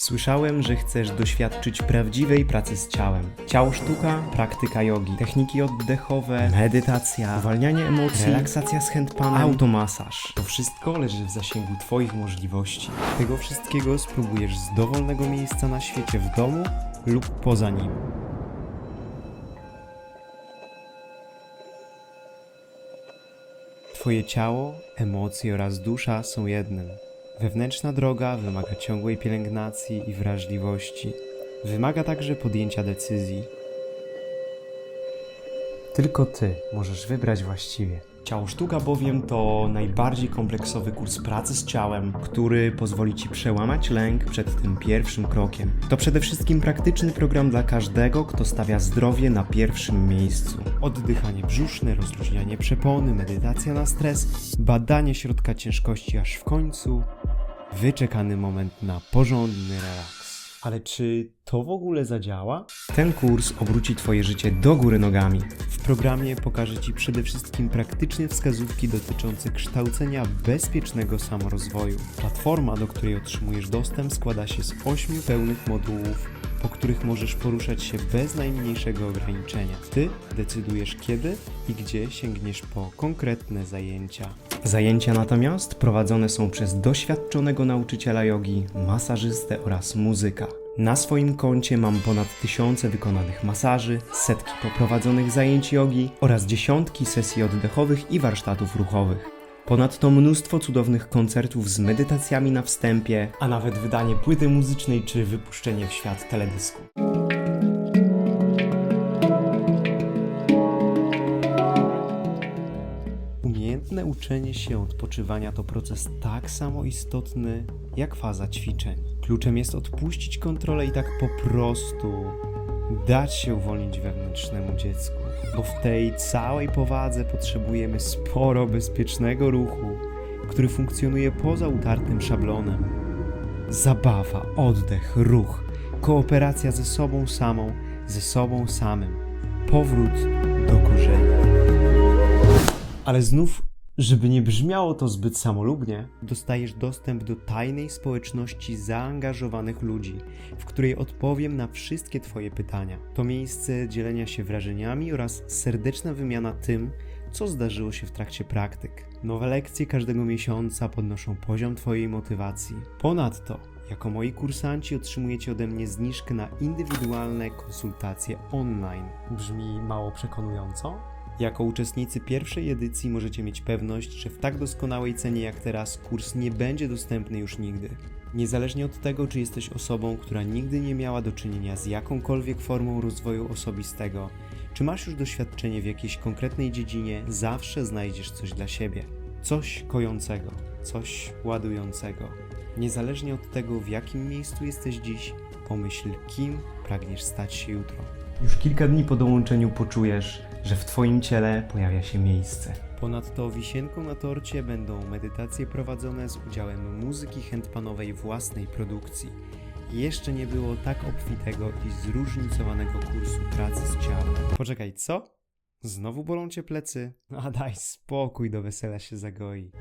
Słyszałem, że chcesz doświadczyć prawdziwej pracy z ciałem. Ciało sztuka, praktyka jogi, techniki oddechowe, medytacja, uwalnianie emocji, relaksacja z handpanem, automasaż. To wszystko leży w zasięgu Twoich możliwości. Tego wszystkiego spróbujesz z dowolnego miejsca na świecie w domu lub poza nim. Twoje ciało, emocje oraz dusza są jednym. Wewnętrzna droga wymaga ciągłej pielęgnacji i wrażliwości. Wymaga także podjęcia decyzji. Tylko ty możesz wybrać właściwie. Ciało sztuka bowiem to najbardziej kompleksowy kurs pracy z ciałem, który pozwoli ci przełamać lęk przed tym pierwszym krokiem. To przede wszystkim praktyczny program dla każdego, kto stawia zdrowie na pierwszym miejscu. Oddychanie brzuszne, rozluźnianie przepony, medytacja na stres, badanie środka ciężkości, aż w końcu wyczekany moment na porządny relaks. Ale czy to w ogóle zadziała? Ten kurs obróci Twoje życie do góry nogami. W programie pokaże Ci przede wszystkim praktyczne wskazówki dotyczące kształcenia bezpiecznego samorozwoju. Platforma, do której otrzymujesz dostęp, składa się z ośmiu pełnych modułów, po których możesz poruszać się bez najmniejszego ograniczenia. Ty decydujesz kiedy i gdzie sięgniesz po konkretne zajęcia. Zajęcia natomiast prowadzone są przez doświadczonego nauczyciela jogi, masażystę oraz muzyka. Na swoim koncie mam ponad tysiące wykonanych masaży, setki poprowadzonych zajęć jogi oraz dziesiątki sesji oddechowych i warsztatów ruchowych. Ponadto mnóstwo cudownych koncertów z medytacjami na wstępie, a nawet wydanie płyty muzycznej czy wypuszczenie w świat teledysku. Umiejętne uczenie się odpoczywania to proces tak samo istotny jak faza ćwiczeń. Kluczem jest odpuścić kontrolę i tak po prostu dać się uwolnić wewnętrznemu dziecku, bo w tej całej powadze potrzebujemy sporo bezpiecznego ruchu, który funkcjonuje poza utartym szablonem. Zabawa, oddech, ruch, kooperacja ze sobą samą, ze sobą samym, powrót do korzeni. Ale znów, żeby nie brzmiało to zbyt samolubnie, dostajesz dostęp do tajnej społeczności zaangażowanych ludzi, w której odpowiem na wszystkie Twoje pytania. To miejsce dzielenia się wrażeniami oraz serdeczna wymiana tym, co zdarzyło się w trakcie praktyk. Nowe lekcje każdego miesiąca podnoszą poziom Twojej motywacji. Ponadto, jako moi kursanci otrzymujecie ode mnie zniżkę na indywidualne konsultacje online. Brzmi mało przekonująco? Jako uczestnicy pierwszej edycji możecie mieć pewność, że w tak doskonałej cenie jak teraz kurs nie będzie dostępny już nigdy. Niezależnie od tego, czy jesteś osobą, która nigdy nie miała do czynienia z jakąkolwiek formą rozwoju osobistego, czy masz już doświadczenie w jakiejś konkretnej dziedzinie, zawsze znajdziesz coś dla siebie. Coś kojącego, coś ładującego. Niezależnie od tego, w jakim miejscu jesteś dziś, pomyśl, kim pragniesz stać się jutro. Już kilka dni po dołączeniu poczujesz, że w Twoim ciele pojawia się miejsce. Ponadto wisienką na torcie będą medytacje prowadzone z udziałem muzyki handpanowej własnej produkcji. Jeszcze nie było tak obfitego i zróżnicowanego kursu pracy z ciałem. Poczekaj, co? Znowu bolą cię plecy? A daj spokój, do wesela się zagoi.